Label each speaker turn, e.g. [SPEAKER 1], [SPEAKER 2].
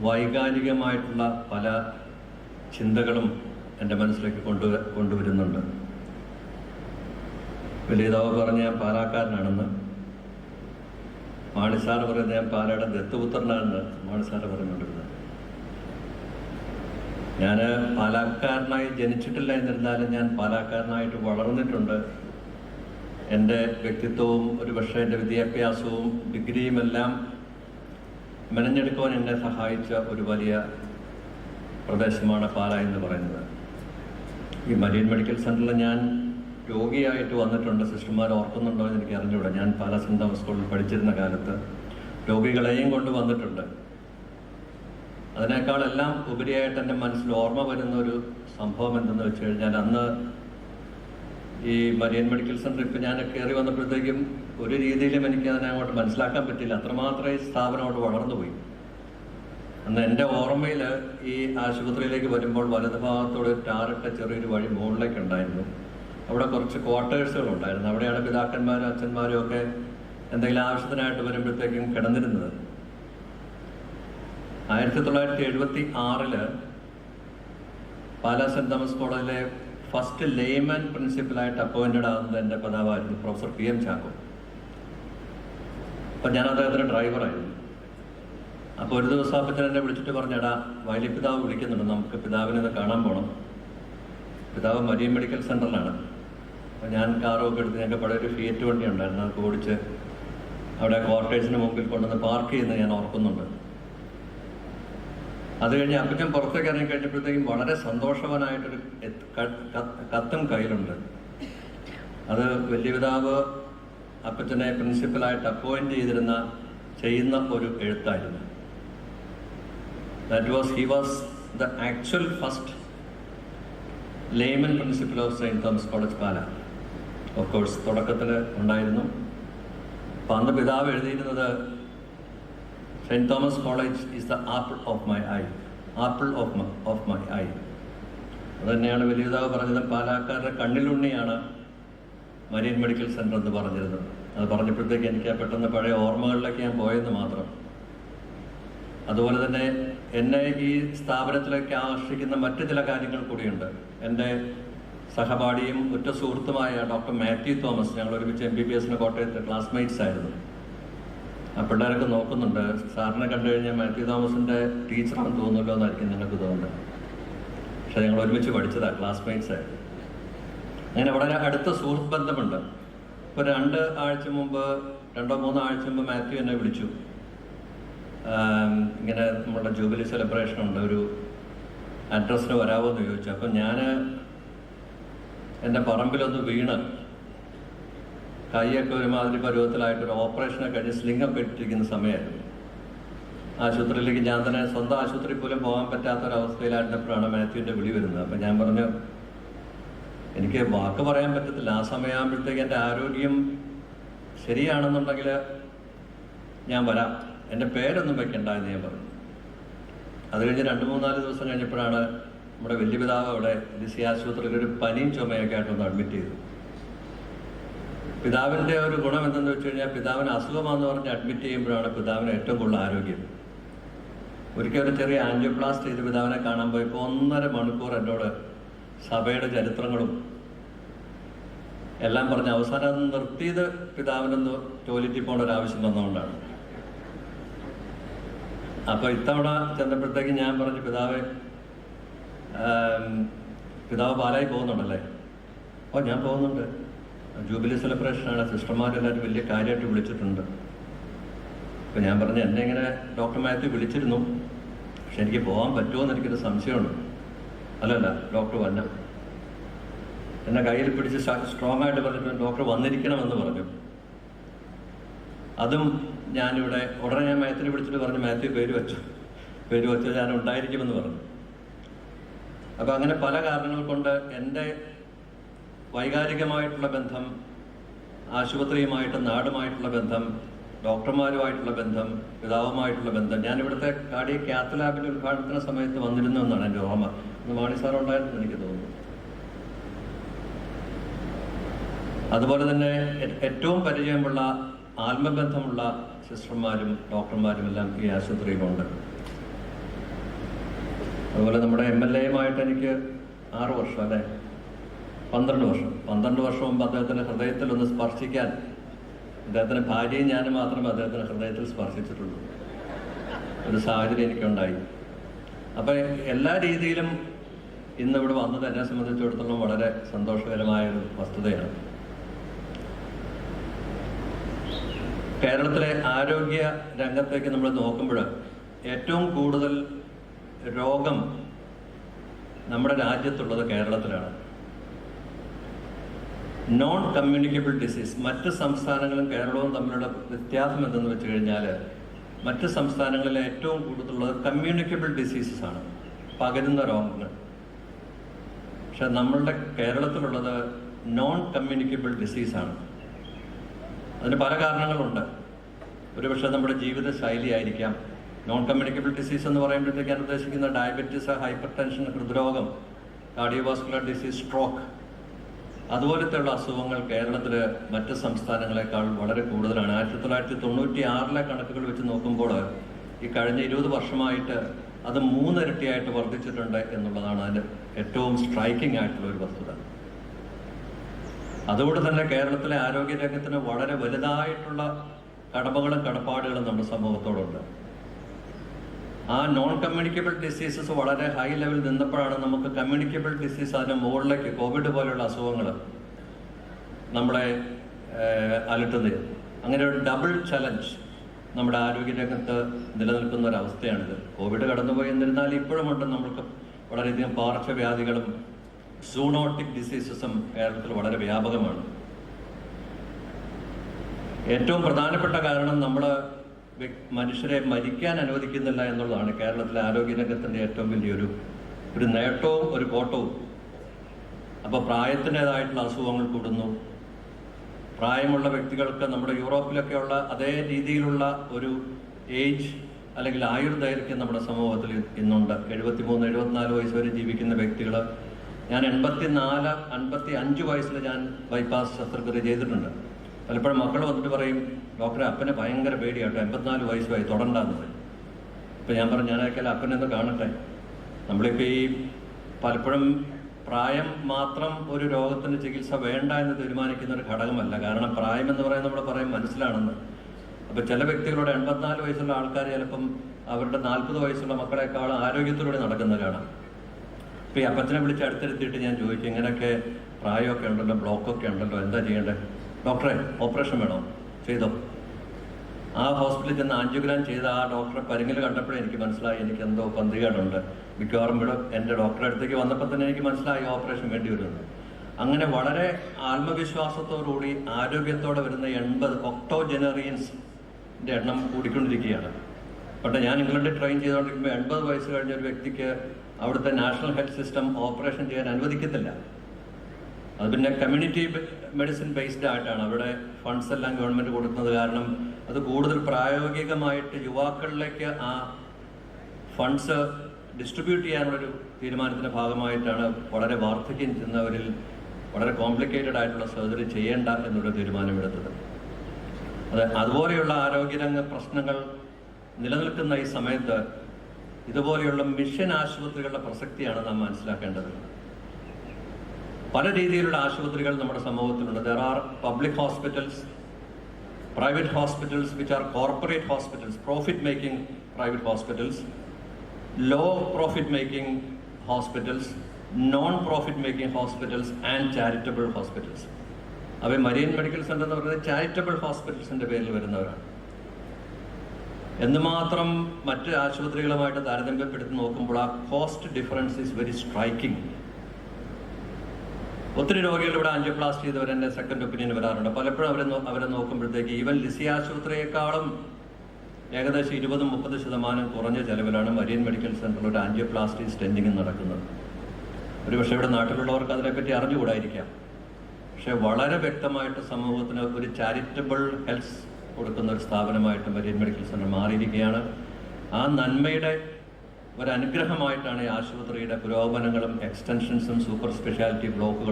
[SPEAKER 1] വൈകാരികമായിട്ടുള്ള പല ചിന്തകളും എന്റെ മനസ്സിലേക്ക് കൊണ്ടു കൊണ്ടുവരുന്നുണ്ട്. വലിയതാവ് പറഞ്ഞ ഞാൻ പാലാക്കാരനാണെന്ന്. മാണിസാറ് പറയുന്നത് ഞാൻ പാലയുടെ ദത്തുപുത്രനാണെന്ന് മാണിസാറ് പറഞ്ഞുകൊണ്ടിരുന്നത്. ഞാൻ പാലാക്കാരനായി ജനിച്ചിട്ടില്ല എന്നിരുന്നാലും ഞാൻ പാലാക്കാരനായിട്ട് വളർന്നിട്ടുണ്ട്. എന്റെ വ്യക്തിത്വവും ഒരുപക്ഷെ എന്റെ വിദ്യാഭ്യാസവും ഡിഗ്രിയും എല്ലാം മെനഞ്ഞെടുക്കുവാൻ എന്നെ സഹായിച്ച ഒരു വലിയ പ്രദേശമാണ് പാല എന്ന് പറയുന്നത്. ഈ മരീൻ മെഡിക്കൽ സെന്ററിൽ ഞാൻ രോഗിയായിട്ട് വന്നിട്ടുണ്ട്. സിസ്റ്റർമാർ ഓർക്കുന്നുണ്ടോ എന്ന് എനിക്ക് അറിഞ്ഞുകൂടാ ഞാൻ പാല സെന്റ് തോമസ് സ്കൂളിൽ പഠിച്ചിരുന്ന കാലത്ത് രോഗികളെയും കൊണ്ട് വന്നിട്ടുണ്ട്. അതിനേക്കാളെല്ലാം ഉപരിയായിട്ട് എന്റെ മനസ്സിൽ ഓർമ്മ വരുന്ന ഒരു സംഭവം എന്തെന്ന് വെച്ച് കഴിഞ്ഞാൽ അന്ന് ഈ മരിയൻ മെഡിക്കൽ സെന്റർ ഇപ്പം ഞാൻ കയറി വന്നപ്പോഴത്തേക്കും ഒരു രീതിയിലും എനിക്ക് അതിനെ അങ്ങോട്ട് മനസ്സിലാക്കാൻ പറ്റില്ല അത്രമാത്രം ഈ സ്ഥാപനം അവിടെ വളർന്നുപോയി. അന്ന് എന്റെ ഓർമ്മയിൽ ഈ ആശുപത്രിയിലേക്ക് വരുമ്പോൾ വലത് ഭാഗത്തോടെ ടാറിട്ട ചെറിയൊരു വഴി മുകളിലേക്ക് ഉണ്ടായിരുന്നു. അവിടെ കുറച്ച് ക്വാർട്ടേഴ്സുകൾ ഉണ്ടായിരുന്നു. അവിടെയാണ് പിതാക്കന്മാരും അച്ഛന്മാരും ഒക്കെ എന്തെങ്കിലും ആവശ്യത്തിനായിട്ട് വരുമ്പോഴത്തേക്കും കിടന്നിരുന്നത്. ആയിരത്തി തൊള്ളായിരത്തി എഴുപത്തി ആറിൽ പാലാ സെന്റ് തോമസ് കോളേജിലെ ഫസ്റ്റ് ലേമൻ പ്രിൻസിപ്പലായിട്ട് അപ്പോയിന്റഡ് ആകുന്നത് എന്റെ പിതാവായിരുന്നു പ്രൊഫസർ പി എം ചാക്കോ. അപ്പം ഞാൻ അദ്ദേഹത്തിന്റെ ഡ്രൈവറായിരുന്നു അപ്പോൾ ഒരു ദിവസം അപ്പച്ചൻ എന്നെ വിളിച്ചിട്ട് പറഞ്ഞടാ വയലി പിതാവ് വിളിക്കുന്നുണ്ട്. നമുക്ക് പിതാവിനെ ഒന്ന് കാണാൻ പോകണം പിതാവ് മരിയൻ മെഡിക്കൽ സെന്ററിലാണ് അപ്പോൾ ഞാൻ കാറൊക്കെ എടുത്ത് ഞങ്ങൾക്ക് പഴയ ഒരു ഫിയറ്റ് വണ്ടി ഉണ്ടായിരുന്നു. അത് ഓടിച്ച് അവിടെ ക്വാർട്ടേഴ്സിന് മുമ്പിൽ കൊണ്ടുവന്ന് പാർക്ക് ചെയ്യുന്ന ഞാൻ ഓർക്കുന്നുണ്ട്. അത് കഴിഞ്ഞ് അപ്പച്ചൻ പുറത്തേക്ക് ഇറങ്ങി കഴിഞ്ഞപ്പോഴത്തേക്കും വളരെ സന്തോഷവാനായിട്ടൊരു കത്തും കയ്യിലുണ്ട്. അത് വലിയ പിതാവ് അപ്പച്ചനെ പ്രിൻസിപ്പലായിട്ട് അപ്പോയിന്റ് ചെയ്തിരുന്ന ചെയ്യുന്ന ഒരു എഴുത്തായിരുന്നു. That was he was the actual first layman principal of saint Thomas college Pala of course തുടക്കത്തിൽ ഉണ്ടായിരുന്നു. അപ്പം അന്ന് പിതാവ് എഴുതിയിരുന്നത് saint Thomas college is the apple of my eye apple of of my eye അതുതന്നെയാണ് വലിയ പിതാവ് പറഞ്ഞത്. പാലാക്കാരുടെ കണ്ണിലുണ്ണിയാണ് മരീൻ മെഡിക്കൽ സെന്റർ എന്ന് പറഞ്ഞിരുന്നത് അത് പറഞ്ഞപ്പോഴത്തേക്ക് എനിക്ക് പെട്ടെന്ന് പഴയ ഓർമ്മകളിലേക്ക് ഞാൻ പോയെന്ന് മാത്രം. അതുപോലെ തന്നെ എന്നെ ഈ സ്ഥാപനത്തിലേക്ക് ആകർഷിക്കുന്ന മറ്റു ചില കാര്യങ്ങൾ കൂടിയുണ്ട്. എന്റെ സഹപാഠിയും ഉറ്റ സുഹൃത്തുമായ ഡോക്ടർ മാത്യു തോമസ് ഞങ്ങൾ ഒരുമിച്ച് എം ബി ബി എസിന് കോട്ടയത്ത് ക്ലാസ്മേറ്റ്സ് ആയിരുന്നു. ആ പിള്ളേരൊക്കെ നോക്കുന്നുണ്ട്. സാറിനെ കണ്ടു കഴിഞ്ഞാൽ മാത്യു തോമസിന്റെ ടീച്ചറാണെന്ന് തോന്നുമല്ലോ എന്നായിരിക്കും നിങ്ങൾക്ക് തോന്നുന്നത്. പക്ഷേ ഞങ്ങൾ ഒരുമിച്ച് പഠിച്ചതാണ് ക്ലാസ്മേറ്റ്സ് ആയിരുന്നു. അങ്ങനെ വളരെ അടുത്ത സുഹൃത്ത് ബന്ധമുണ്ട്. ഇപ്പോൾ രണ്ട് ആഴ്ച മുമ്പ് രണ്ടോ മൂന്നോ ആഴ്ച മുമ്പ് മാത്യു എന്നെ വിളിച്ചു. ഇങ്ങനെ നമ്മുടെ ജൂബിലി സെലിബ്രേഷൻ ഉണ്ട്. ഒരു അഡ്രസ്സിന് വരാമോ എന്ന് ചോദിച്ചു. അപ്പം ഞാൻ എന്റെ പറമ്പിലൊന്ന് വീണ് കൈയൊക്കെ ഒരുമാതിരി പരുവത്തിലായിട്ട് ഒരു ഓപ്പറേഷനെ കഴിഞ്ഞ് സ്ലിംഗൊക്കെ ഇട്ടിരിക്കുന്ന സമയമായിരുന്നു. ആശുപത്രിയിലേക്ക് ഞാൻ തന്നെ സ്വന്തം ആശുപത്രി പോലും പോകാൻ പറ്റാത്തൊരവസ്ഥയിലായിരുന്നപ്പോഴാണ് മാത്യുവിന്റെ വിളി വരുന്നത്. അപ്പം ഞാൻ പറഞ്ഞു എനിക്ക് വാക്ക് പറയാൻ പറ്റത്തില്ല. ആ സമയമാകുമ്പോഴത്തേക്ക് എന്റെ ആരോഗ്യം ശരിയാണെന്നുണ്ടെങ്കിൽ ഞാൻ വരാം. എന്റെ പേരൊന്നും വെക്കണ്ട എന്ന് ഞാൻ പറഞ്ഞു. അത് കഴിഞ്ഞ് രണ്ട് മൂന്നാൽ ദിവസം കഴിഞ്ഞപ്പോഴാണ് നമ്മുടെ വലിയ പിതാവ് അവിടെ ലിസി ആശുപത്രിയിൽ ഒരു പനിയും ചുമയൊക്കെ ആയിട്ടൊന്ന് അഡ്മിറ്റ് ചെയ്തു. പിതാവിന്റെ ഒരു ഗുണം എന്തെന്ന് വെച്ച് കഴിഞ്ഞാൽ പിതാവിന് അസുഖമാണെന്ന് പറഞ്ഞ് അഡ്മിറ്റ് ചെയ്യുമ്പോഴാണ് പിതാവിന് ഏറ്റവും കൂടുതൽ ആരോഗ്യം. ഒരിക്കൽ ഒരു ചെറിയ ആൻജിയോപ്ലാസ്റ്റ് ചെയ്ത് പിതാവിനെ കാണാൻ പോയപ്പോൾ ഒന്നര മണിക്കൂർ എന്നോട് സഭയുടെ ചരിത്രങ്ങളും എല്ലാം പറഞ്ഞ് അവസാനം അത് നിർത്തിയത് പിതാവിനൊന്ന് ടോയ്ലറ്റിൽ പോകേണ്ട ഒരു ആവശ്യം വന്നുകൊണ്ടാണ് അപ്പോൾ ഇത്തവണ ചെന്നപ്പോഴത്തേക്ക് ഞാൻ പറഞ്ഞു പിതാവെ പിതാവ് പാലായി പോകുന്നുണ്ടല്ലേ? ഓ ഞാൻ പോകുന്നുണ്ട്. ജൂബിലി സെലിബ്രേഷനാണ്. സിസ്റ്റർമാരെല്ലാവരും വലിയ കാര്യമായിട്ട് വിളിച്ചിട്ടുണ്ട്. അപ്പോൾ ഞാൻ പറഞ്ഞു എന്നെ ഇങ്ങനെ ഡോക്ടർ മാത്യു വിളിച്ചിരുന്നു. പക്ഷെ എനിക്ക് പോകാൻ പറ്റുമോ എന്ന് എനിക്കൊരു സംശയമുണ്ട്. അല്ലല്ല ഡോക്ടർ വന്ന. എന്നെ കയ്യിൽ പിടിച്ച് സ്ട്രോങ് ആയിട്ട് പറഞ്ഞിട്ട് ഡോക്ടർ വന്നിരിക്കണമെന്ന് പറഞ്ഞു. അതും ഞാനിവിടെ ഉടനെ ഞാൻ മാത്യുവിനെ വിളിച്ചിട്ട് പറഞ്ഞു മാത്യു പേര് വെച്ചു. പേര് വെച്ചു ഞാൻ ഉണ്ടായിരിക്കുമെന്ന് പറഞ്ഞു. അപ്പം അങ്ങനെ പല കാരണങ്ങൾ കൊണ്ട് എന്റെ വൈകാരികമായിട്ടുള്ള ബന്ധം ആശുപത്രിയുമായിട്ട് നാടുമായിട്ടുള്ള ബന്ധം ഡോക്ടർമാരുമായിട്ടുള്ള ബന്ധം പിതാവുമായിട്ടുള്ള ബന്ധം ഞാൻ ഇവിടുത്തെ കാർഡിയ കാത്ത് ലാബിന്റെ ഉദ്ഘാടനത്തിന് സമയത്ത് വന്നിരുന്നു എന്നാണ് എന്റെ ഓർമ്മ. മാണി സാർ ഉണ്ടായിരുന്നു എനിക്ക് തോന്നുന്നു. അതുപോലെ തന്നെ ഏറ്റവും പരിചയമുള്ള ആത്മബന്ധമുള്ള സിസ്റ്റർമാരും ഡോക്ടർമാരും എല്ലാം ഈ ആശുപത്രിയിലുണ്ട് അതുപോലെ നമ്മുടെ എം എൽ എയുമായിട്ട് എനിക്ക് ആറ് വർഷം അല്ലേ? പന്ത്രണ്ട് വർഷം. പന്ത്രണ്ട് വർഷം മുമ്പ് അദ്ദേഹത്തിന്റെ ഹൃദയത്തിൽ ഒന്ന് സ്പർശിക്കാൻ അദ്ദേഹത്തിന്റെ ഭാര്യയും ഞാനും മാത്രമേ അദ്ദേഹത്തിന്റെ ഹൃദയത്തിൽ സ്പർശിച്ചിട്ടുള്ളൂ. ഒരു സാഹചര്യം എനിക്കുണ്ടായി. അപ്പം എല്ലാ രീതിയിലും ഇന്ന് ഇവിടെ വന്നത് എന്നെ സംബന്ധിച്ചിടത്തോളം വളരെ സന്തോഷകരമായ ഒരു വസ്തുതയാണ്. കേരളത്തിലെ ആരോഗ്യ രംഗത്തേക്ക് നമ്മൾ നോക്കുമ്പോൾ ഏറ്റവും കൂടുതൽ രോഗം നമ്മുടെ രാജ്യത്തുള്ളത് കേരളത്തിലാണ്. നോൺ കമ്മ്യൂണിക്കബിൾ ഡിസീസ് മറ്റ് സംസ്ഥാനങ്ങളും കേരളവും തമ്മിലുള്ള വ്യത്യാസം എന്തെന്ന് വെച്ച് കഴിഞ്ഞാൽ മറ്റ് സംസ്ഥാനങ്ങളിൽ ഏറ്റവും കൂടുതലുള്ളത് കമ്മ്യൂണിക്കബിൾ ഡിസീസസ് ആണ്. പകരുന്ന രോഗങ്ങൾ. പക്ഷെ നമ്മളുടെ കേരളത്തിലുള്ളത് നോൺ കമ്മ്യൂണിക്കബിൾ ഡിസീസാണ് അതിന് പല കാരണങ്ങളുണ്ട്. ഒരുപക്ഷെ നമ്മുടെ ജീവിത ശൈലി ആയിരിക്കാം. നോൺ കമ്മ്യൂണിക്കബിൾ ഡിസീസ് എന്ന് പറയുമ്പോഴത്തേക്ക് ഞാൻ ഉദ്ദേശിക്കുന്ന ഡയബറ്റീസ് ഹൈപ്പർ ടെൻഷൻ ഹൃദ്രോഗം കാർഡിയോവാസ്കുലർ ഡിസീസ് സ്ട്രോക്ക് അതുപോലത്തെയുള്ള അസുഖങ്ങൾ കേരളത്തിൽ മറ്റ് സംസ്ഥാനങ്ങളെക്കാൾ വളരെ കൂടുതലാണ്. ആയിരത്തി തൊള്ളായിരത്തി തൊണ്ണൂറ്റി ആറിലെ കണക്കുകൾ വെച്ച് നോക്കുമ്പോൾ ഈ കഴിഞ്ഞ ഇരുപത് വർഷമായിട്ട് അത് മൂന്നിരട്ടിയായിട്ട് വർദ്ധിച്ചിട്ടുണ്ട് എന്നുള്ളതാണ് അതിന്റെ ഏറ്റവും സ്ട്രൈക്കിംഗ് ആയിട്ടുള്ള ഒരു വസ്തുത. അതുകൊണ്ട് തന്നെ കേരളത്തിലെ ആരോഗ്യ രംഗത്തിന് വളരെ വലുതായിട്ടുള്ള കടമകളും കടപ്പാടുകളും നമ്മുടെ സമൂഹത്തോടുണ്ട്. ആ നോൺ കമ്മ്യൂണിക്കബിൾ ഡിസീസസ് വളരെ ഹൈ ലെവലിൽ നിന്നപ്പോഴാണ് നമുക്ക് കമ്മ്യൂണിക്കബിൾ ഡിസീസ് അതിന് മുകളിലേക്ക് കോവിഡ് പോലെയുള്ള അസുഖങ്ങൾ നമ്മളെ അലട്ടുന്നത്. അങ്ങനെ ഒരു ഡബിൾ ചലഞ്ച് നമ്മുടെ ആരോഗ്യ ആരോഗ്യരംഗത്ത് നിലനിൽക്കുന്ന ഒരു അവസ്ഥയാണിത്. കോവിഡ് കടന്നുപോയി എന്നിരുന്നാൽ ഇപ്പോഴുമുണ്ട് നമ്മൾക്ക് വളരെയധികം പാർശ്വവ്യാധികളും സൂണോട്ടിക് ഡിസീസസും കേരളത്തിൽ വളരെ വ്യാപകമാണ്. ഏറ്റവും പ്രധാനപ്പെട്ട കാരണം നമ്മൾ മനുഷ്യരെ മരിക്കാൻ അനുവദിക്കുന്നില്ല എന്നുള്ളതാണ്. കേരളത്തിലെ ആരോഗ്യരംഗത്തിന്റെ ഏറ്റവും വലിയൊരു ഒരു നേട്ടവും ഒരു കോട്ടവും. അപ്പോൾ പ്രായത്തിന്റെതായിട്ടുള്ള അസുഖങ്ങൾ കൂടുന്നു. പ്രായമുള്ള വ്യക്തികൾക്ക് നമ്മുടെ യൂറോപ്പിലൊക്കെയുള്ള അതേ രീതിയിലുള്ള ഒരു ഏജ് അല്ലെങ്കിൽ ആയുർദൈർഘ്യം നമ്മുടെ സമൂഹത്തിൽ ഇന്നുണ്ട്. എഴുപത്തിമൂന്ന് എഴുപത്തിനാല് വയസ്സ് വരെ ജീവിക്കുന്ന വ്യക്തികൾ ഞാൻ എൺപത്തിനാല് അൻപത്തി അഞ്ച് വയസ്സിൽ ഞാൻ ബൈപ്പാസ് ശസ്ത്രക്രിയ ചെയ്തിട്ടുണ്ട്. പലപ്പോഴും മക്കൾ വന്നിട്ട് പറയും ഡോക്ടറെ അപ്പനെ ഭയങ്കര പേടിയാട്ടോ എൺപത്തിനാല് വയസ്സുമായി തുടണ്ടാന്ന്. പറയും ഇപ്പം ഞാൻ പറഞ്ഞു ഞാനൊക്കെ അപ്പനെന്ന് കാണട്ടെ. നമ്മളിപ്പോൾ ഈ പലപ്പോഴും പ്രായം മാത്രം ഒരു രോഗത്തിന് ചികിത്സ വേണ്ട എന്ന് തീരുമാനിക്കുന്ന ഒരു ഘടകമല്ല. കാരണം പ്രായം എന്ന് പറയുന്നത് നമ്മൾ പറയും മനസ്സിലാണെന്ന്. അപ്പോൾ ചില വ്യക്തികളോട് എൺപത്തിനാല് വയസ്സുള്ള ആൾക്കാർ ചിലപ്പം അവരുടെ നാൽപ്പത് വയസ്സുള്ള മക്കളെക്കാളും ആരോഗ്യത്തിലൂടെ നടക്കുന്നത് കാണാം ഇപ്പം ഈ അപ്പച്ചനെ വിളിച്ച് അടുത്തിരുത്തിയിട്ട് ഞാൻ ചോദിച്ചു ഇങ്ങനെയൊക്കെ പ്രായമൊക്കെ ഉണ്ടല്ലോ ബ്ലോക്കൊക്കെ ഉണ്ടല്ലോ എന്താ ചെയ്യേണ്ടത് ഡോക്ടറെ ഓപ്പറേഷൻ വേണോ? ചെയ്തോ. ആ ഹോസ്പിറ്റലിൽ ചെന്ന് ആൻജിയോഗ്രാം ചെയ്ത ആ ഡോക്ടറെ പരിങ്ങിൽ കണ്ടപ്പോഴേ എനിക്ക് മനസ്സിലായി എനിക്ക് എന്തോ പന്തികേടുണ്ട് മിക്കവാറും ഇവിടെ എന്റെ ഡോക്ടറെ അടുത്തേക്ക് വന്നപ്പോൾ തന്നെ എനിക്ക് മനസ്സിലായി ഓപ്പറേഷൻ വേണ്ടി വരുമെന്ന്. അങ്ങനെ വളരെ ആത്മവിശ്വാസത്തോടുകൂടി ആരോഗ്യത്തോടെ വരുന്ന എൺപത് ഒക്ടോജനറിയൻസിന്റെ എണ്ണം കൂടിക്കൊണ്ടിരിക്കുകയാണ്. പണ്ട് ഞാൻ ഇംഗ്ലണ്ടിൽ ട്രെയിൻ ചെയ്തുകൊണ്ടിരിക്കുമ്പോൾ എൺപത് വയസ്സ് കഴിഞ്ഞ ഒരു വ്യക്തിക്ക് അവിടുത്തെ നാഷണൽ ഹെൽത്ത് സിസ്റ്റം ഓപ്പറേഷൻ ചെയ്യാൻ അനുവദിക്കത്തില്ല. അത് പിന്നെ കമ്മ്യൂണിറ്റി മെഡിസിൻ ബേസ്ഡ് ആയിട്ടാണ്. അവിടെ ഫണ്ട്സ് എല്ലാം ഗവൺമെന്റ് കൊടുക്കുന്നത് കാരണം അത് കൂടുതൽ പ്രായോഗികമായിട്ട് യുവാക്കളിലേക്ക് ആ ഫണ്ട്സ് ഡിസ്ട്രിബ്യൂട്ട് ചെയ്യാനുള്ളൊരു തീരുമാനത്തിന്റെ ഭാഗമായിട്ടാണ് വളരെ വാർദ്ധക്യം ചെന്നവരിൽ വളരെ കോംപ്ലിക്കേറ്റഡ് ആയിട്ടുള്ള സർജറി ചെയ്യേണ്ട എന്നുള്ള തീരുമാനമെടുത്തത്. അത് അതുപോലെയുള്ള ആരോഗ്യരംഗ പ്രശ്നങ്ങൾ നിലനിൽക്കുന്ന ഈ സമയത്ത് ഇതുപോലെയുള്ള മിഷൻ ആശുപത്രികളുടെ പ്രസക്തിയാണ് നാം മനസ്സിലാക്കേണ്ടത്. പല രീതിയിലുള്ള ആശുപത്രികൾ നമ്മുടെ സമൂഹത്തിലുണ്ട്. There are public hospitals private hospitals which are corporate hospitals profit making private hospitals low profit making hospitals non profit making hospitals and charitable hospitals അവ മരിയൻ മെഡിക്കൽ സെന്റർ എന്ന് പറയുന്നത് ചാരിറ്റബിൾ ഹോസ്പിറ്റൽസിന്റെ പേരിൽ വരുന്നവരാണ്. എന്തുമാത്രം മറ്റ് ആശുപത്രികളുമായിട്ട് താരതമ്യപ്പെടുത്തി നോക്കുമ്പോൾ ആ cost difference is very striking ഒത്തിരി രോഗികൾ ഇവിടെ ആൻജിയോപ്ലാസ്റ്റ് ചെയ്തവർ എന്റെ സെക്കൻഡ് ഒപ്പീനിയൻ വരാറുണ്ട്. പലപ്പോഴും അവരെ അവരെ നോക്കുമ്പോഴത്തേക്ക് ഈവൻ ലിസി ആശുപത്രിയെക്കാളും ഏകദേശം ഇരുപതും മുപ്പത് ശതമാനം കുറഞ്ഞ ചെലവിലാണ് മരിയൻ മെഡിക്കൽ സെന്ററിൽ ഒരു ആൻജിയോപ്ലാസ്റ്റി സ്റ്റെൻഡിങ് നടക്കുന്നത്. ഒരുപക്ഷെ ഇവിടെ നാട്ടിലുള്ളവർക്ക് അതിനെപ്പറ്റി അറിഞ്ഞുകൂടായിരിക്കാം. പക്ഷെ വളരെ വ്യക്തമായിട്ട് സമൂഹത്തിന് ഒരു ചാരിറ്റബിൾ ഹെൽത്ത് കൊടുക്കുന്ന ഒരു സ്ഥാപനമായിട്ട് മരിയൻ മെഡിക്കൽ സെന്റർ മാറിയിരിക്കുകയാണ്. ആ നന്മയുടെ ഒരു അനുഗ്രഹമായിട്ടാണ് ഈ ആശുപത്രിയുടെ പുരോഗമനങ്ങളും എക്സ്റ്റൻഷൻസും സൂപ്പർ സ്പെഷ്യാലിറ്റി ബ്ലോക്കുകളും